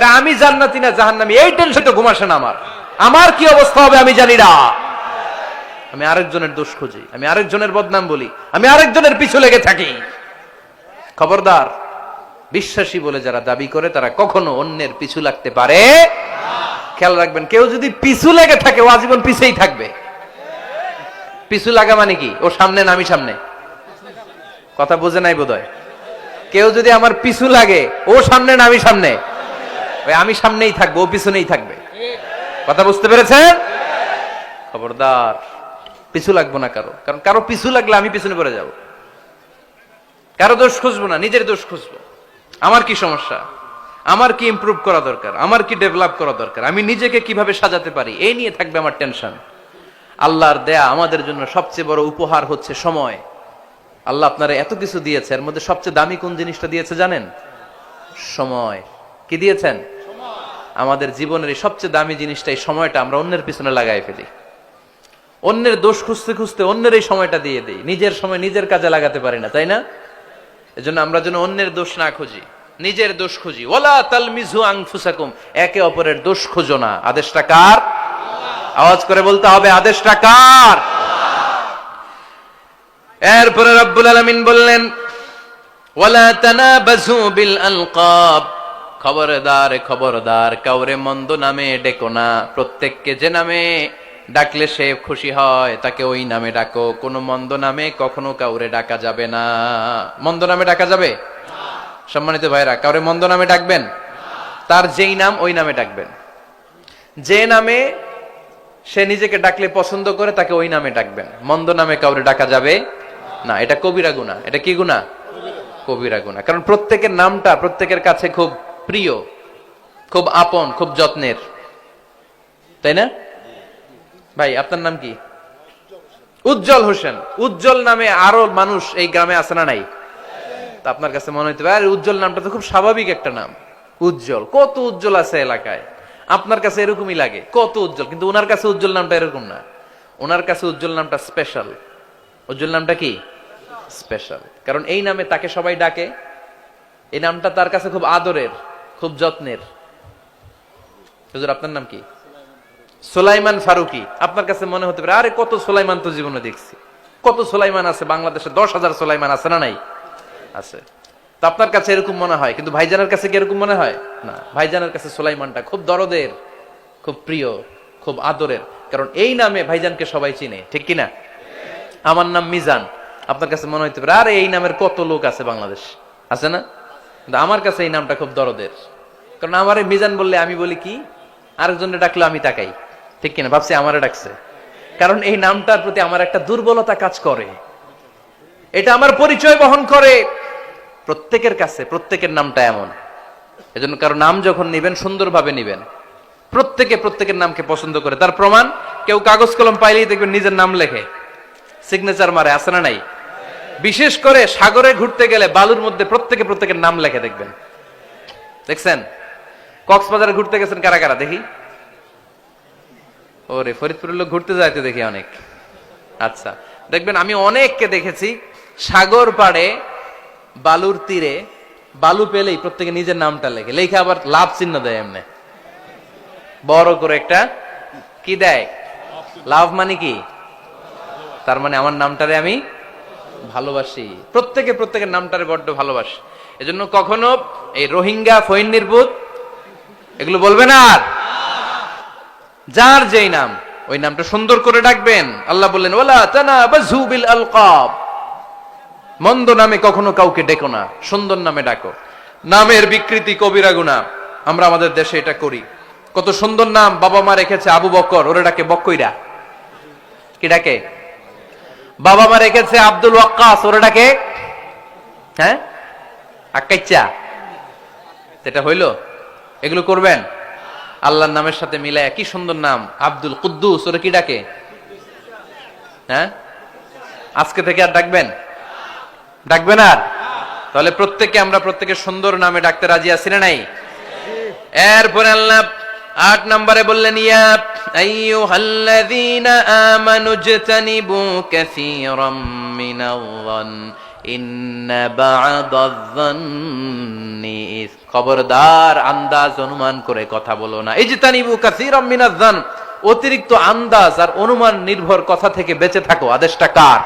না আমি জান্নাতি না জাহান্নামি, এই টেনশন তো ঘুমাসে না আমার। আমার কি অবস্থা হবে আমি জানি না। আমি আরেকজনের দোষ খুঁজি, আমি আরেকজনের বদনাম বলি, আমি আরেকজনের পিছু লেগে থাকি। খবরদার, বিশ্বাসী বলে যারা দাবি করে, তারা কখনো অন্যের পিছু লাগতে পারে। খেয়াল রাখবেন, কেউ যদি পিছু লেগে থাকে, ও আজীবন পিছেই থাকবে। পিছু লাগা মানে কি? ও সামনে না আমি সামনে? কথা বোঝে নাই বোধহয়? কেউ যদি আমার পিছু লাগে, ও সামনে না আমি সামনে? ওই আমি সামনেই থাকব, ও পিছনেই থাকবে। কথা বুঝতে পেরেছেন? খবরদার, পিছু লাগবো না কারও। কারণ কারও পিছু লাগলে আমি পিছনে পড়ে যাব। কারও দোষ খুঁজবো না, নিজের দোষ খুঁজবো। আমার কি সমস্যা? আমার কি ইমপ্রুভ করা দরকার? আমার কি ডেভেলপ করা দরকার? আমি নিজেকে কীভাবে সাজাতে পারি? এই নিয়ে থাকবে আমার টেনশন আল্লাহর দেয়া আমাদের জন্য সবচেয়ে বড় উপহার হচ্ছে সময়। আল্লাহ আপনারা এত কিছু দিয়েছে, এর মধ্যে সবচেয়ে দামি কোন জিনিসটা দিয়েছে জানেন? সময়। কি দিয়েছেন? আমাদের জীবনের এই সবচেয়ে দামি জিনিসটা এই সময়টা আমরা অন্যের পিছনে লাগাই ফেলি। অন্যের দোষ খুঁজতে খুঁজতে অন্যের এই সময়টা দিয়ে দেই। নিজের সময় নিজের কাজে লাগাতে পারি না, তাই না? এজন্য আমরা যেন অন্যের দোষ না খুঁজি, নিজের দোষ খুঁজি। ওলা তালমিজু আংফুসাকুম একে অপরের দোষ খুঁজো না। আদেশটা কার? আওয়াজ করে বলতে হবে, আদেশটা কার? এরপরে রব্বুল আলামিন বললেন, ওয়ালা তানাবাজু বিল আলকাব। খবরদার খবরদার, কাউরে মন্দ নামে ডেকো না। প্রত্যেককে যে নামে ডাকলে সে খুশি হয়, তাকে ওই নামে ডাকো। কোনো মন্দ নামে কখনো কাউরে ডাকা যাবে না। মন্দ নামে ডাকা যাবে? সম্মানিত ভাইরা কাউরে মন্দ নামে ডাকবেন? তার যেই নাম, ওই নামে ডাকবেন। যে নামে সে নিজেকে ডাকলে পছন্দ করে, তাকে ওই নামে ডাকবেন। মন্দ নামে কাউরে ডাকা যাবে? না, এটা কবিরা গুণা এটা কি গুণা কবিরা গুণা কারণ প্রত্যেকের নামটা প্রত্যেকের কাছে খুব প্রিয়, খুব আপন, খুব যত্নের। তাই না? ভাই, আপনার নাম কি? উজ্জ্বল হোসেন। উজ্জ্বল নামে আরও মানুষ এই গ্রামে আছে না নাই? তা আপনার কাছে মনে হইতে পারে উজ্জ্বল নামটা তো খুব স্বাভাবিক একটা নাম। উজ্জ্বল, কত উজ্জ্বল আছে এলাকায়। আপনার কাছে এরকমই লাগে, কত উজ্জ্বল। কিন্তু ওনার কাছে উজ্জ্বল নামটা এরকম না। ওনার কাছে উজ্জ্বল নামটা স্পেশাল উজ্জ্বল নামটা কি? স্পেশাল কারণ এই নামে তাকে সবাই ডাকে। এই নামটা তার কাছে খুব আদরের। খুব যত্নের। হুজুর, আপনার নাম কি? সোলাইমান ফারুকি। আপনার কাছে মনে হতে পারে, আরে কত সোলাইমান তো জীবনে দেখছি। কত সোলাইমান আছে বাংলাদেশে? দশ হাজার সোলাইমান আছে না নাই? আছে। তো আপনার কাছে এরকম মনে হয়, কিন্তু ভাইজানের কাছে কি এরকম মনে হয়? না, ভাইজানের কাছে সোলাইমানটা খুব দরদের, খুব প্রিয়, খুব আদরের। কারণ এই নামে ভাইজানকে সবাই চিনে, ঠিক কিনা? আমার নাম মিজান। আপনার কাছে মনে হইতে পারে, আরে এই নামের কত লোক আছে বাংলাদেশ? আছে না? কিন্তু আমার কাছে এই নামটা খুব দরদের। কারণ আমার মিজান বললে আমি বলি কি আরেকজনে ডাকলে আমি তাকাই। ঠিক কিনা? ভাবছি আমারে ডাকছে। কারণ এই নামটার প্রতি আমার একটা দুর্বলতা কাজ করে। এটা আমার পরিচয় বহন করে। প্রত্যেকের কাছে, প্রত্যেকের নামটা এমন। এজন্য কারও নাম যখন নিবেন, সুন্দরভাবে নিবেন। প্রত্যেকে প্রত্যেকের নামকে পছন্দ করে। তার প্রমাণ, কেউ কাগজ কলম পাইলেই দেখবেন নিজের নাম লেখে। সিগনেচার মারে, আছে না নাই? বিশেষ করে সাগরে ঘুরতে গেলে বালুর মধ্যে প্রত্যেকে প্রত্যেকের নাম লেখে দেখবেন। দেখছেন? কক্সবাজারে ঘুরতে গেছেন কারা কারা? দেখি। ওরে, ফরিদপুরের লোক ঘুরতে যাইতে দেখি অনেক। আচ্ছা দেখবেন আমি অনেককে দেখেছি, সাগর পাড়ে, বালুর তীরে, বালু পেলেই প্রত্যেকে নিজের নামটা লেখে। লেখে আবার লাভ চিহ্ন দেয় এমনি। বড় করে একটা কি দেয়? লাভ মানে কি? তার মানে আমার নামটারে আমি ভালোবাসি। প্রত্যেকে প্রত্যেকের নামটারে বড্ড ভালোবাসি। এজন্য কখনো এই রোহিঙ্গা ফৈন নির্বুত এগুলো বলবেন আর? যার যেই নাম, ওই নামটা সুন্দর করে ডাকবেন। আল্লাহ বললেন ওলা তানা আলকাব। মন্দ নামে কখনো কাউকে ডেকো না, সুন্দর নামে ডাকো। নামের বিকৃতি কবিরা গুণা, আমরা আমাদের দেশে এটা করি। কত সুন্দর নাম বাবা মা রেখেছে আবু বকর, ওরে ডাকে বক্কইরা কি ডাকে? বাবা মা রেখেছে আব্দুল ওয়াক্কাস, ওরে ডাকে? হ্যাঁ? আক্কাইচা এটা হইল? এগুলো করবেন? আল্লাহর নামের সাথে মিলায়, কি সুন্দর নাম। আব্দুল কুদ্দুস, ওরে কি ডাকে? হ্যাঁ? আজকে থেকে আর ডাকবেন? ডাকবেন আর? তাহলে প্রত্যেককে আমরা প্রত্যেকের সুন্দর নামে ডাকতে রাজি আছি না নাই? এরপরে আল্লাহ আট নম্বরে বললেন, ইয়া আইয়ুহাল্লাযীনা আমানু জতানিবু কাসীরাম খবরদার আন্দাজ অনুমান করে কথা বলো না। এই যে তানিবু কাসির মিনাজান অতিরিক্ত আন্দাজ আর অনুমান নির্ভর কথা থেকে বেঁচে থাকো। আদেশটা কার?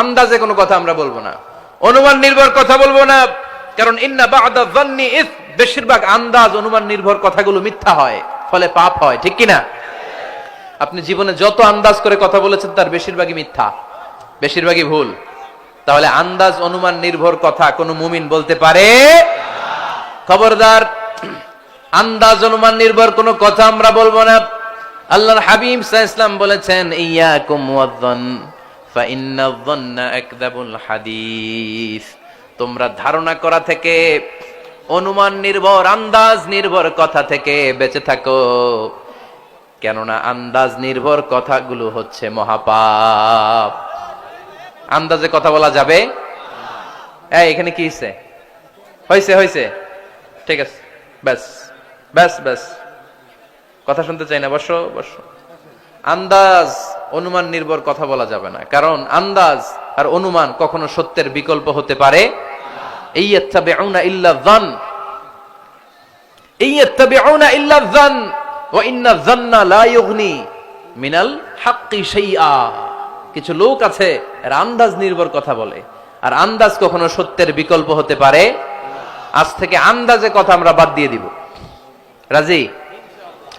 আন্দাজে কোনো কথা আমরা বলব না। অনুমান নির্ভর কথা বলব না, কারণ ইন্না বাদা জান্নি ইস বেশিরভাগ আন্দাজ অনুমান নির্ভর কথাগুলো মিথ্যা হয়, ফলে পাপ হয়, ঠিক কিনা? আপনি জীবনে যত আন্দাজ করে কথা বলেছেন, তার বেশিরভাগই মিথ্যা, বেশিরভাগই ভুল। তাহলে আন্দাজ, অনুমান, নির্ভর কথা কোনো মুমিন বলতে পারে? খবরদার, আন্দাজ, অনুমান, নির্ভর কোনো কথা আমরা বলব না। আল্লাহর হাবিব ইসলাম বলেছেন তোমরা ধারণা করা থেকে, অনুমান নির্ভর, আন্দাজ নির্ভর কথা থেকে বেঁচে থাকো। কেননা আন্দাজ নির্ভর কথাগুলো হচ্ছে মহাপাপ। আন্দাজে কথা বলা যাবে? এখানে কি হয়েছে হয়েছে হয়েছে ঠিক আছে। ব্যাস ব্যাস ব্যাস। কথা শুনতে চাই না, বসো বসো। আন্দাজ, অনুমান নির্ভর কথা বলা যাবে না। কারণ আন্দাজ আর অনুমান কখনো সত্যের বিকল্প হতে পারে এই ইল্লা যান। এই ইউগনি মিনাল হাক্কি কিছু লোক আছে, এরা আন্দাজ নির্ভর কথা বলে। আর আন্দাজ কখনো সত্যের বিকল্প হতে পারে আজ থেকে আন্দাজে কথা আমরা বাদ দিয়ে দিব। রাজি?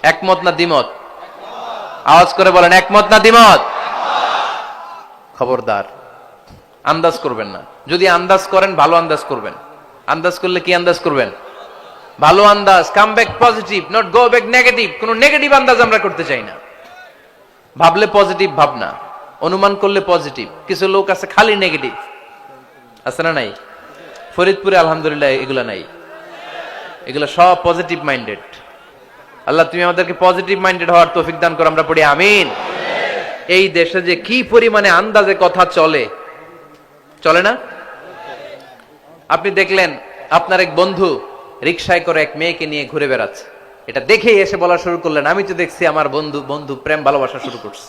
একমত না দ্বিমত? আওয়াজ করে বলেন, একমত না দ্বিমত? খবরদার। আন্দাজ করবেন না। যদি আন্দাজ করেন, ভালো আন্দাজ করবেন। আন্দাজ করলে কি আন্দাজ করবেন? ভালো আন্দাজ come back positive not go back negative কোন নেগেটিভ আন্দাজ আমরা করতে চাই না। ভাবলে পজিটিভ ভাবনা। অনুমান করলে পজিটিভ কিছু লোক আছে খালি নেগেটিভ আছে না নাই? ফরিদপুরে আলহামদুলিল্লাহ এগুলা নাই। এগুলো সব পজিটিভ মাইন্ডেড আল্লাহ, তুমি আমাদেরকে পজিটিভ মাইন্ডেড হওয়ার তৌফিক দান করো, আমরা পড়ি আমিন। এই দেশে যে কি পরিমাণে আন্দাজে কথা চলে চলে না? আপনি দেখলেন, আপনার এক বন্ধু রিক্সায় করে এক মেয়েকে নিয়ে ঘুরে বেড়াচ্ছে। এটা দেখেই এসে বলা শুরু করলেন, আমি তো দেখছি আমার বন্ধু বন্ধু প্রেম ভালোবাসা শুরু করছে।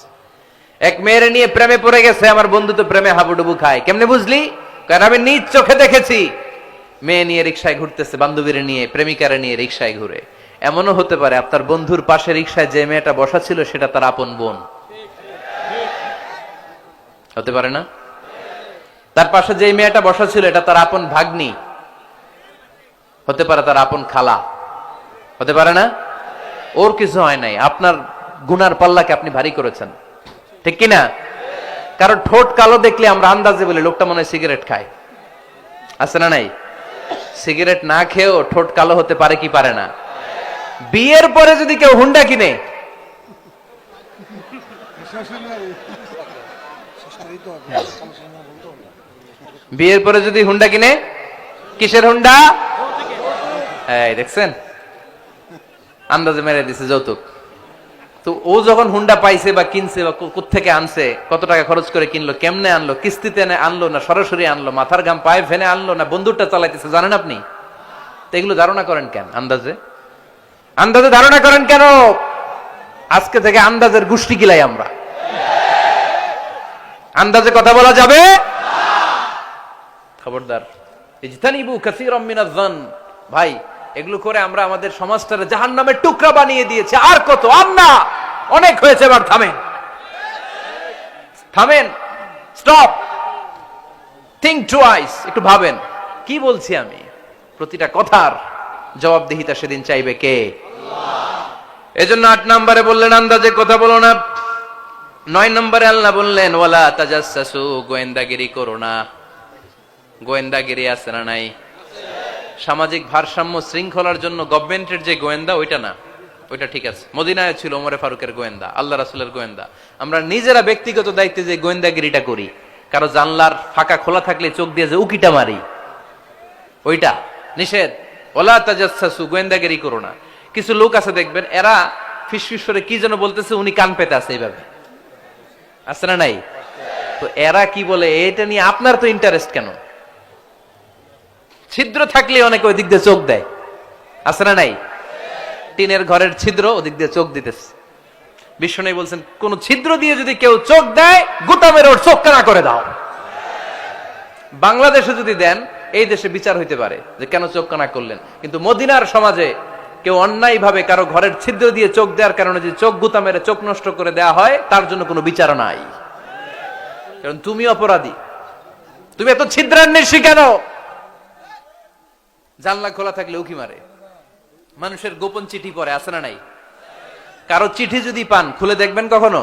এক মেয়ের নিয়ে প্রেমে পড়ে গেছে, আমার বন্ধু তো প্রেমে হাবুডুবু খায়। কেমনে বুঝলি? কারণ আমি নিজ চোখে দেখেছি। মেয়ে নিয়ে রিক্সায় ঘুরতেছে, বান্ধবীর নিয়ে, প্রেমিকারে নিয়ে রিক্সায় ঘুরে। এমনও হতে পারে, আপনার বন্ধুর পাশে রিক্সায় যে মেয়েটা বসা ছিল, সেটা তার আপন বোন। হতে পারে না? তার পাশে যে মেয়েটা বসা ছিল, এটা তার আপন ভাগ্নি। হতে পারে তার আপন খালা। হতে পারে না? ওর কিছু হয় নাই। আপনার গুনার পাল্লাকে আপনি ভারী করেছেন। ঠিক কিনা? কারণ ঠোঁট কালো দেখলে আমরা আন্দাজে বলি, লোকটা মনে সিগারেট খায়। আছে না নাই? সিগারেট না খেয়েও ঠোঁট কালো হতে পারে কি পারে না? বিয়ের পরে যদি কেউ হুন্ডা কিনে, বিয়ের পরে যদি হুন্ডা কিনে, কিসের হুন্ডা? দেখছেন? আন্দাজে মেরে দিছে যৌতুক। তো ও যখন হুন্ডা পাইছে বা কিনছে বা থেকে আনছে, কত টাকা খরচ করে কিনলো, কেমনে আনলো, কিস্তিতে এনে আনলো না সরাসরি আনলো, মাথার গাম পায়ে ফেনে আনলো না বন্দুকটা চালাইতেছে, জানেন আপনি? তো এগুলো ধারণা করেন কেন আন্দাজে? আন্দাজে ধারণা করেন কেন? আজকে থেকে আন্দাজের গোষ্ঠী গিলাই আমরা। আন্দাজে কথা বলা যাবে? খবরদার। ভাই এগুলো করে আমরা আমাদের সমাজটা সমাজটারে জাহান্নামের টুকরা বানিয়ে দিয়েছে। আর কত? আর না! অনেক হয়েছে এবার, থামেন। থামেন। স্টপ! থিঙ্ক টুয়াইস একটু ভাবেন। কি বলছি আমি? প্রতিটা কথার জবাবদিহিতা সেদিন চাইবে কে? এজন্য আট নম্বরে বললেন, আন্দাজে কথা বলো না। নয় নম্বরে আল্লাহ বললেন, ওয়ালা তাজাসু গোয়েন্দাগিরি করো না। গোয়েন্দাগিরি আছে না নাই? সামাজিক ভারসাম্য শৃঙ্খলার জন্য গভর্নমেন্টের যে গোয়েন্দা, ওইটা না। ওইটা ঠিক আছে। মদিনায় ছিল ওমরে ফারুকের গোয়েন্দা, আল্লাহ রাসুলের গোয়েন্দা। আমরা নিজেরা ব্যক্তিগত দায়িত্বে যে গোয়েন্দাগিরিটা করি, কারও জানলার ফাঁকা খোলা থাকলে চোখ দিয়ে যে উকিটা মারি, ওইটা নিষেধ। ওলা তাজাসু গোয়েন্দাগিরি করো না। কিছু লোক আছে দেখবেন, এরা করে কি যেন বলতেছে, উনি কান পেতে আছে এইভাবে। আছে না নাই? তো এরা কি বলে, এটা নিয়ে আপনার তো ইন্টারেস্ট কেন? ছিদ্র থাকলে অনেকে ওই দিক দিয়ে চোখ দেয়। আছে না নাই? টিনের ঘরের ছিদ্র ওদিক দিয়ে চোখ দিতেছে। বিষ্ণু বলছেন, কোন ছিদ্র দিয়ে যদি কেউ চোখ দেয় গোটা মেরে ওর চোখ কানা করে দাও। বাংলাদেশে যদি দেন, এই দেশে বিচার হইতে পারে যে কেন চোখ কানা করলেন। কিন্তু মদিনার সমাজে কেউ অন্যায় ভাবে কারও ঘরের ছিদ্র দিয়ে চোখ দেওয়ার কারণে যে চোখ গুতা মেরে চোখ নষ্ট করে দেওয়া হয়, তার জন্য কোনো বিচার নাই। কারণ তুমি অপরাধী। তুমি এত ছিদ্রান্বেষী কেন? জানলা খোলা থাকলে উকি মারে। মানুষের গোপন চিঠি পরে আসে না নাই? কারও চিঠি যদি পান, খুলে দেখবেন কখনো?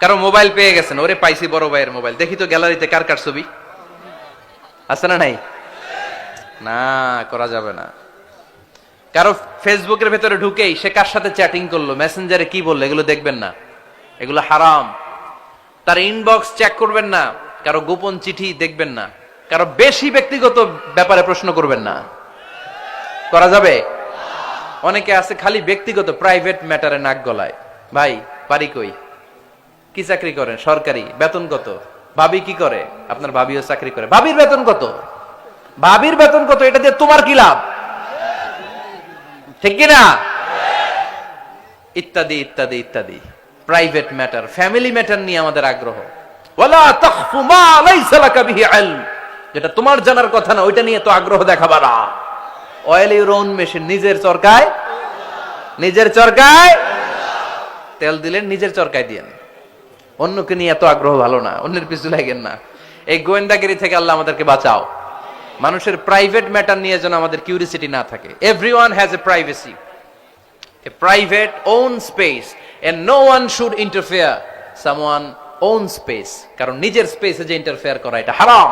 কারও মোবাইল পেয়ে গেছেন, ওরে পাইছি বড় ভাইয়ের মোবাইল। দেখি তো গ্যালারিতে কার কার ছবি। আছে না নাই? না, করা যাবে না। কারও ফেসবুকের ভেতরে ঢুকেই সে কার সাথে চ্যাটিং করল মেসেঞ্জারে কি বলল, এগুলো দেখবেন না। এগুলো হারাম। তার ইনবক্স চেক করবেন না, কারও গোপন চিঠি দেখবেন না। কারও বেশি ব্যক্তিগত ব্যাপারে প্রশ্ন করবেন না। করা যাবে? অনেকে আছে খালি ব্যক্তিগত প্রাইভেট ম্যাটারে নাক গলায়। ভাই পারি কই? কি চাকরি করেন? সরকারি? বেতন কত? ভাবি কি করে? আপনার ভাবিও চাকরি করে। ভাবির বেতন কত? ভাবির বেতন কত? এটা দিয়ে তোমার কি লাভ? ঠিক কি না ইত্যাদি ইত্যাদি ইত্যাদি। প্রাইভেট ম্যাটার ফ্যামিলি ম্যাটার নিয়ে আমাদের আগ্রহ। ওয়ালা তাখফু মা বিহি যেটা তোমার জানার কথা না, ওইটা নিয়ে তো আগ্রহ দেখাবা না। অয়েল ইউর ওন মেশিন নিজের চরকায় নিজের চরকায়, তেল দিলেন নিজের চরকায় দিয়েন অন্যকে নিয়ে এত আগ্রহ ভালো না, অন্যের পিছু লাগেন না। এই গোয়েন্দাগিরি থেকে আল্লাহ আমাদেরকে বাঁচাও। মানুষের প্রাইভেট ম্যাটার নিয়ে যেন আমাদের কিউরিসিটি না থাকে। Every one has a privacy a private own space and no one should interfere someone own space কারণ নিজের স্পেসে যে ইন্টারফেয়ার করা, এটা হারাম।